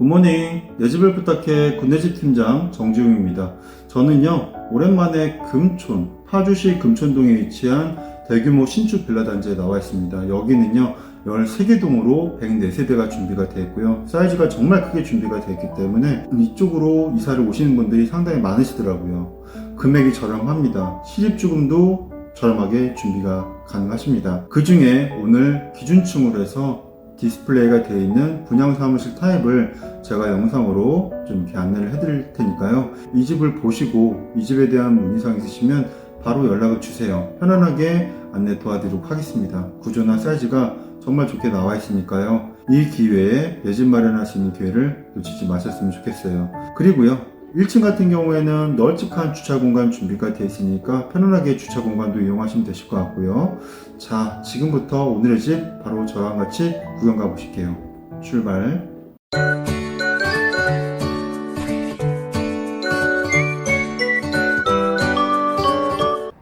굿모닝 내 집을 부탁해 군내집 팀장 정지웅입니다. 저는요 오랜만에 금촌 파주시 금촌동에 위치한 대규모 신축 빌라 단지에 나와 있습니다. 여기는요 13개 동으로 104세대가 준비가 되어 있고요. 사이즈가 정말 크게 준비가 되어 있기 때문에 이쪽으로 이사를 오시는 분들이 상당히 많으시더라고요. 금액이 저렴합니다. 시집주금도 저렴하게 준비가 가능하십니다. 그 중에 오늘 기준층으로 해서 디스플레이가 되어 있는 분양 사무실 타입을 제가 영상으로 좀 이렇게 안내를 해드릴 테니까요. 이 집을 보시고 이 집에 대한 문의사항 있으시면 바로 연락을 주세요. 편안하게 안내 도와드리도록 하겠습니다. 구조나 사이즈가 정말 좋게 나와 있으니까요. 이 기회에 내집 있는 기회를 놓치지 마셨으면 좋겠어요. 그리고요. 1층 같은 경우에는 널찍한 주차 공간 준비가 되어 있으니까 편안하게 주차 공간도 이용하시면 되실 것 같고요. 자, 지금부터 오늘의 집 바로 저랑 같이 구경 가보실게요. 출발.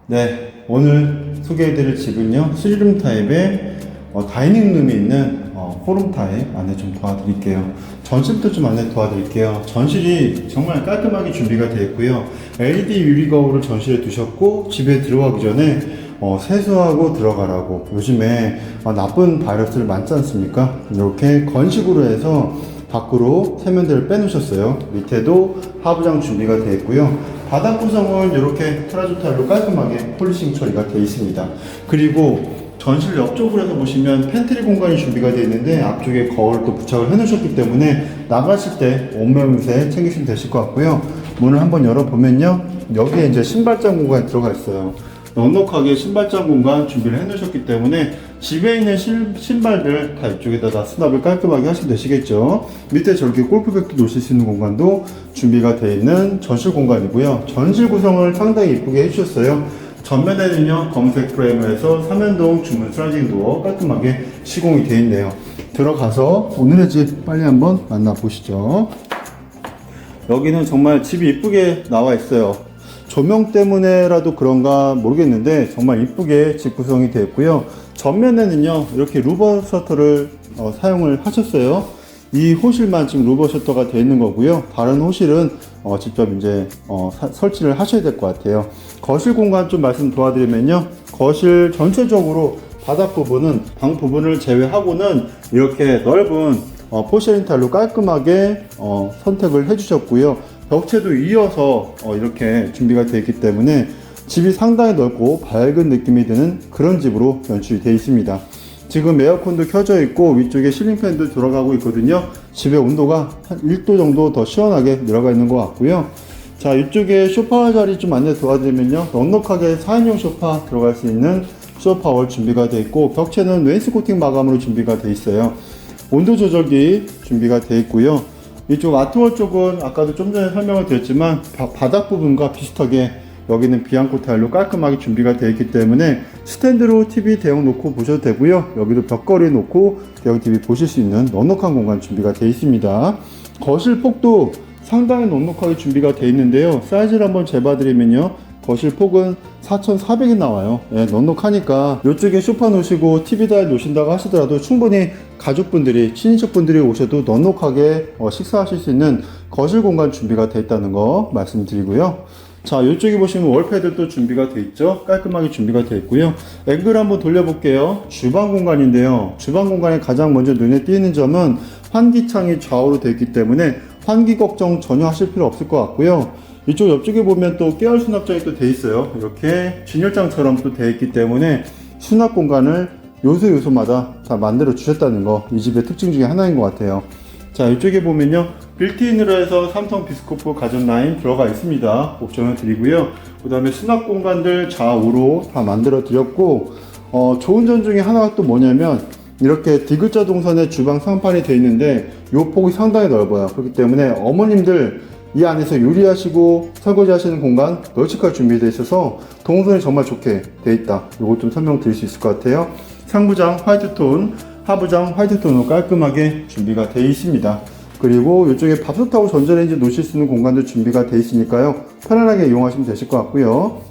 네, 오늘 소개해드릴 집은요, 3룸 타입의 어, 다이닝룸이 있는 타입 안내 좀 도와드릴게요. 전실도 좀 안내 도와드릴게요. 전실이 정말 깔끔하게 준비가 되어 있고요. LED 유리 거울을 전실에 두셨고 집에 들어가기 전에 어, 세수하고 들어가라고 요즘에 어, 나쁜 바이러스를 많지 않습니까? 이렇게 건식으로 해서 밖으로 세면대를 빼놓으셨어요. 밑에도 하부장 준비가 되어 있고요. 바닥 구성은 이렇게 트라조 타일로 깔끔하게 폴리싱 처리가 되어 있습니다. 그리고 전실 옆쪽으로 해서 보시면 팬트리 공간이 준비가 되어 있는데 앞쪽에 거울을 또 부착을 해 놓으셨기 때문에 나가실 때 옷매무새 챙기시면 되실 것 같고요. 문을 한번 열어보면요. 여기에 이제 신발장 공간이 들어가 있어요. 넉넉하게 신발장 공간 준비를 해 놓으셨기 때문에 집에 있는 신, 신발들 다 이쪽에다 다 수납을 깔끔하게 하시면 되시겠죠. 밑에 저렇게 골프백도 놓으실 수 있는 공간도 준비가 되어 있는 전실 공간이고요. 전실 구성을 상당히 이쁘게 해주셨어요. 전면에는요 검색 프레임에서 삼연동 주문 슬라이딩 도어 깔끔하게 시공이 되어 있네요. 들어가서 오늘의 집 빨리 한번 만나보시죠. 여기는 정말 집이 이쁘게 나와 있어요. 조명 때문에라도 그런가 모르겠는데 정말 이쁘게 집 구성이 되어 있고요. 전면에는요 이렇게 루버 셔터를 어, 사용을 하셨어요. 이 호실만 지금 루버 셔터가 되어 있는 거고요. 다른 호실은 어, 직접 이제 어, 사- 설치를 하셔야 될 것 같아요. 거실 공간 좀 말씀 도와드리면요. 거실 전체적으로 바닥 부분은 방 부분을 제외하고는 이렇게 넓은 어, 포셔린 타일로 깔끔하게 어, 선택을 해주셨고요. 벽체도 이어서 어, 이렇게 준비가 되어 있기 때문에 집이 상당히 넓고 밝은 느낌이 드는 그런 집으로 연출이 되어 있습니다. 지금 에어컨도 켜져 있고 위쪽에 실링팬도 들어가고 있거든요. 집의 온도가 한 1도 정도 더 시원하게 들어가 있는 것 같고요. 자, 이쪽에 소파 자리 좀 안내 도와드리면요. 넉넉하게 4인용 소파 들어갈 수 있는 소파 월 준비가 되어 있고 벽체는 웨이스코팅 마감으로 준비가 되어 있어요. 온도 조절기 준비가 되어 있고요. 이쪽 아트월 쪽은 아까도 좀 전에 설명을 드렸지만 바, 바닥 부분과 비슷하게 여기는 비앙코 타일로 깔끔하게 준비가 되어 있기 때문에 스탠드로 TV 대형 놓고 보셔도 되고요. 여기도 벽걸이 놓고 대형 TV 보실 수 있는 넉넉한 공간 준비가 되어 있습니다. 거실 폭도 상당히 넉넉하게 준비가 되어 있는데요. 사이즈를 한번 재봐드리면요. 거실 폭은 4,400이 나와요. 예, 넉넉하니까 이쪽에 소파 놓으시고 TV 다 놓으신다고 하시더라도 충분히 가족분들이 친인척분들이 오셔도 넉넉하게 어, 식사하실 수 있는 거실 공간 준비가 되어 있다는 거 말씀드리고요. 자, 이쪽에 보시면 월패드도 준비가 되어 있죠. 깔끔하게 준비가 되어 있고요. 앵글 한번 돌려볼게요. 주방 공간인데요. 주방 공간에 가장 먼저 눈에 띄는 점은 환기창이 좌우로 되어 있기 때문에 환기 걱정 전혀 하실 필요 없을 것 같고요. 이쪽 옆쪽에 보면 또 깨알 수납장이 또 되어 있어요. 이렇게 진열장처럼 또 되어 있기 때문에 수납 공간을 요소 요소마다 다 만들어 주셨다는 거 이 집의 특징 중에 하나인 것 같아요. 자 이쪽에 보면요 빌트인으로 해서 삼성 비스코프 가전 라인 들어가 있습니다. 옵션을 드리고요. 그 다음에 수납 공간들 좌우로 다 만들어 드렸고 어, 좋은 점 중에 하나가 또 뭐냐면 이렇게 디귿자 동선의 주방 상판이 되어 있는데 이 폭이 상당히 넓어요. 그렇기 때문에 어머님들 이 안에서 요리하시고 설거지 하시는 공간 널찍하게 준비되어 있어서 동선이 정말 좋게 되어 있다. 이것 좀 설명드릴 수 있을 것 같아요. 상부장 화이트톤 하부장 화이트톤으로 깔끔하게 준비가 되어 있습니다. 그리고 이쪽에 밥솥하고 전자레인지 놓으실 수 있는 공간도 준비가 되어 있으니까요. 편안하게 이용하시면 되실 것 같고요.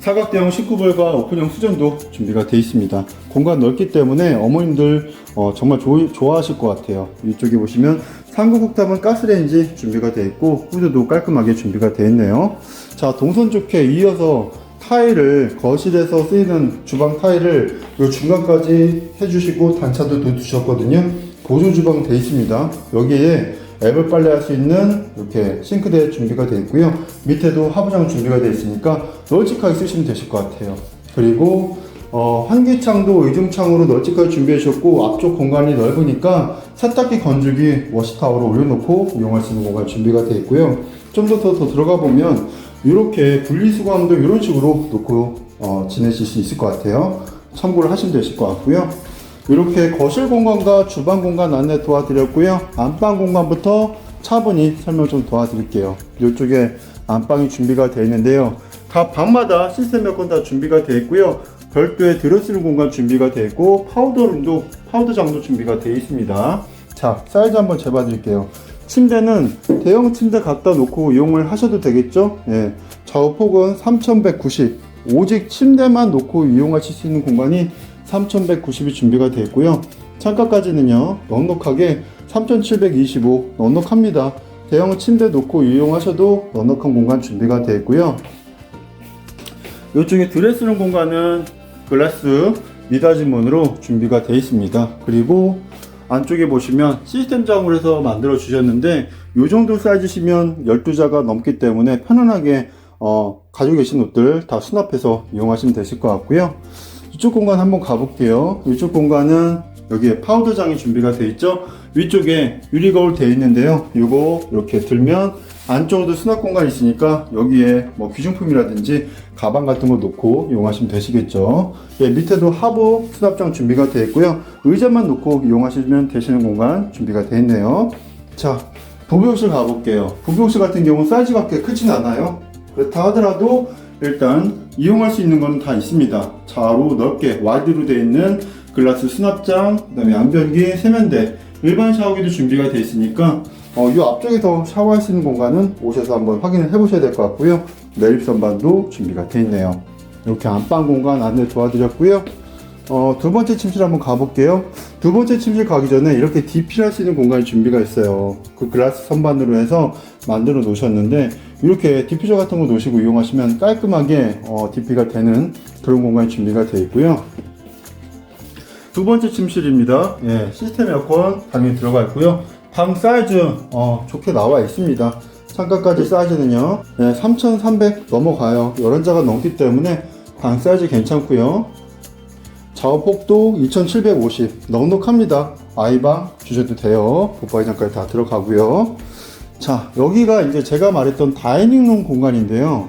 사각대형 19벌과 오픈형 수전도 준비가 되어 있습니다. 공간 넓기 때문에 어머님들 어, 정말 조- 좋아하실 것 같아요. 이쪽에 보시면 삼국국탑은 가스레인지 준비가 되어 있고 후드도 깔끔하게 준비가 되어 있네요. 자 동선 좋게 이어서 타일을 거실에서 쓰이는 주방 타일을 요 중간까지 해주시고 단차도 더 두셨거든요. 보조 주방 되어 있습니다. 여기에 앱을 빨래할 수 있는 이렇게 싱크대 준비가 되어 있고요. 밑에도 하부장 준비가 되어 있으니까 널찍하게 쓰시면 되실 것 같아요. 그리고 어, 환기창도 의중창으로 널찍하게 준비해 주셨고 앞쪽 공간이 넓으니까 세탁기 건조기 워시타워로 올려놓고 이용할 수 있는 공간 준비가 되어 있고요. 좀 더 더 들어가 보면 이렇게 분리수거함도 이런 식으로 놓고 어, 지내실 수 있을 것 같아요. 참고를 하시면 되실 것 같고요. 이렇게 거실 공간과 주방 공간 안내 도와드렸고요. 안방 공간부터 차분히 설명 좀 도와드릴게요. 이쪽에 안방이 준비가 되어 있는데요. 각 방마다 시스템 에어컨 다 준비가 되어 있고요. 별도의 들어쓰는 공간 준비가 되어 있고 파우더룸도 파우더장도 준비가 되어 있습니다. 자 사이즈 한번 재봐 드릴게요. 침대는 대형 침대 갖다 놓고 이용을 하셔도 되겠죠? 예. 좌우폭은 3190 오직 침대만 놓고 이용하실 수 있는 공간이 3190이 준비가 되어 있고요. 창가까지는요, 넉넉하게 3725 넉넉합니다. 대형 침대 놓고 이용하셔도 넉넉한 공간 준비가 되어 있고요. 이쪽에 드레스룸 공간은 글라스 미닫이문으로 준비가 되어 있습니다. 그리고 안쪽에 보시면 시스템 장으로 해서 만들어 주셨는데 이 정도 사이즈시면 12자가 넘기 때문에 편안하게 어, 가지고 계신 옷들 다 수납해서 이용하시면 되실 것 같고요. 이쪽 공간 한번 가볼게요. 이쪽 공간은 여기에 파우더장이 준비가 되어 있죠. 위쪽에 유리 거울 되어 있는데요. 이거 이렇게 들면 안쪽으로도 수납 공간이 있으니까 여기에 뭐 귀중품이라든지 가방 같은 거 놓고 이용하시면 되시겠죠. 예, 밑에도 하부 수납장 준비가 되어 있고요. 의자만 놓고 이용하시면 되시는 공간 준비가 되어 있네요. 자, 부부욕실 가볼게요. 부부욕실 같은 경우 사이즈가 꽤 크진 않아요. 그렇다 하더라도 일단 이용할 수 있는 건다 있습니다. 좌우로 넓게 와이드로 되어 있는 글라스 수납장, 그다음에 안변기, 세면대, 일반 샤워기도 준비가 되어 있으니까 어, 이 앞쪽에서 샤워할 수 있는 공간은 오셔서 한번 확인을 해보셔야 될 것 같고요. 매립 선반도 준비가 되어 있네요. 이렇게 안방 공간 안내 도와드렸고요. 어, 두 번째 침실 한번 가볼게요. 두 번째 침실 가기 전에 이렇게 DP를 할수 있는 공간이 준비가 있어요. 그 글라스 선반으로 해서 만들어 놓으셨는데, 이렇게 디퓨저 같은 거 놓으시고 이용하시면 깔끔하게 어, DP가 되는 그런 공간이 준비가 되어 있고요. 두 번째 침실입니다. 예, 시스템 에어컨 당연히 들어가 있고요. 방 사이즈 어, 좋게 나와 있습니다. 창가까지 사이즈는요, 예, 3,300 넘어가요. 11자가 넘기 때문에 방 사이즈 괜찮고요. 좌우폭도 2750 넉넉합니다. 아이방 주셔도 돼요. 붙박이장까지 다 들어가고요. 자 여기가 이제 제가 말했던 다이닝룸 공간인데요.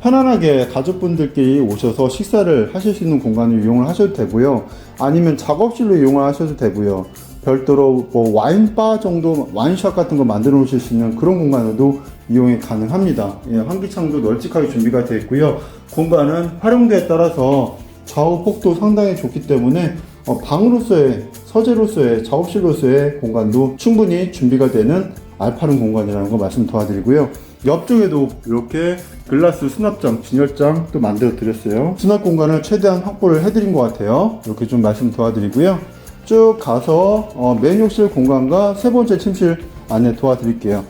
편안하게 가족분들끼리 오셔서 식사를 하실 수 있는 공간을 이용을 하셔도 되고요. 아니면 작업실로 이용을 하셔도 되고요. 별도로 뭐 와인바 정도 와인샵 같은 거 만들어 놓으실 수 있는 그런 공간으로도 이용이 가능합니다. 예, 환기창도 널찍하게 준비가 되어 있고요. 공간은 활용도에 따라서 좌우 폭도 상당히 좋기 때문에 어, 방으로서의 서재로서의 작업실로서의 공간도 충분히 준비가 되는 알파룸 공간이라는 거 말씀 도와드리고요. 옆쪽에도 이렇게 글라스 수납장, 진열장 또 만들어 드렸어요. 수납 공간을 최대한 확보를 해드린 것 같아요. 이렇게 좀 말씀 도와드리고요. 쭉 가서 어, 메인 욕실 공간과 세 번째 침실 안내 도와드릴게요.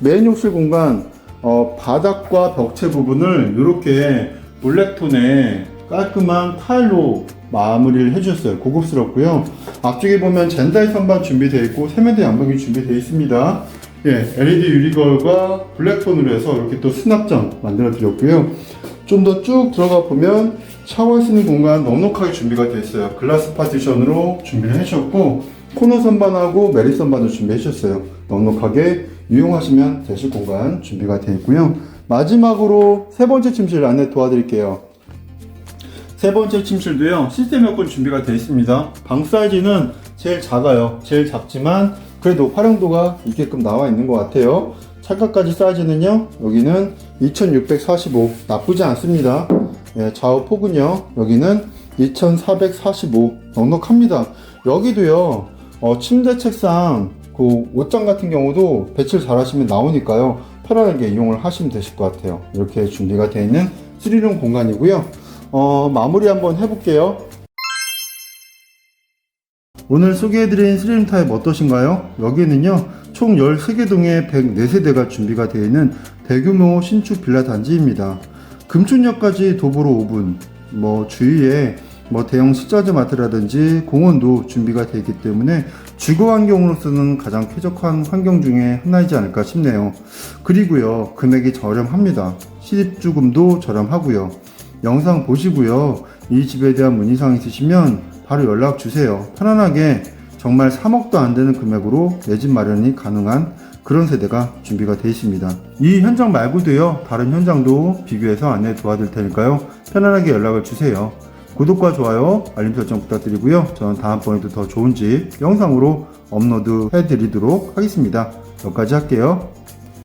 메인 욕실 공간 어, 바닥과 벽체 부분을 이렇게 블랙톤의 깔끔한 타일로 마무리를 해주셨어요. 고급스럽고요. 앞쪽에 보면 젠다이 선반 준비되어 있고 세면대 양방이 준비되어 있습니다. 예, LED 유리거울과 블랙톤으로 해서 이렇게 또 수납장 만들어 드렸고요. 좀 더 쭉 들어가 보면 샤워할 수 있는 공간 넉넉하게 준비가 되어 있어요. 글라스 파티션으로 준비를 해주셨고 코너 선반하고 메리 선반을 준비해 주셨어요. 넉넉하게 이용하시면 되실 공간 준비가 되어 있고요. 마지막으로 세 번째 침실 안내 도와드릴게요. 세 번째 침실도요 시스템 에어컨 준비가 되어 있습니다 방 사이즈는 제일 작아요 제일 작지만 그래도 활용도가 있게끔 나와 있는 것 같아요. 창가까지 사이즈는요 여기는 2645 나쁘지 않습니다. 예, 좌우 폭은요 여기는 2445 넉넉합니다. 여기도요 어, 침대 책상 그 옷장 같은 경우도 배치를 잘 하시면 나오니까요 편안하게 이용을 하시면 되실 것 같아요. 이렇게 준비가 되어 있는 3룸 공간이고요. 어, 마무리 한번 해볼게요. 오늘 소개해드린 3룸 타입 어떠신가요? 여기는요, 총 13개 동의 104세대가 준비가 되어 있는 대규모 신축 빌라 단지입니다. 금촌역까지 도보로 5분, 뭐 주위에 뭐 대형 식자재 마트라든지 공원도 준비가 되어 있기 때문에 주거 환경으로서는 가장 쾌적한 환경 중에 하나이지 않을까 싶네요. 그리고요, 금액이 저렴합니다. 시립주금도 저렴하고요. 영상 보시고요. 이 집에 대한 문의사항 있으시면 바로 연락 주세요. 편안하게 정말 3억도 안 되는 금액으로 내 집 마련이 가능한 그런 세대가 준비가 되어 있습니다. 이 현장 말고도요, 다른 현장도 비교해서 안내 도와드릴 테니까요. 편안하게 연락을 주세요. 구독과 좋아요, 알림 설정 부탁드리고요. 저는 다음번에도 더 좋은 집 영상으로 업로드 해드리도록 하겠습니다. 여기까지 할게요.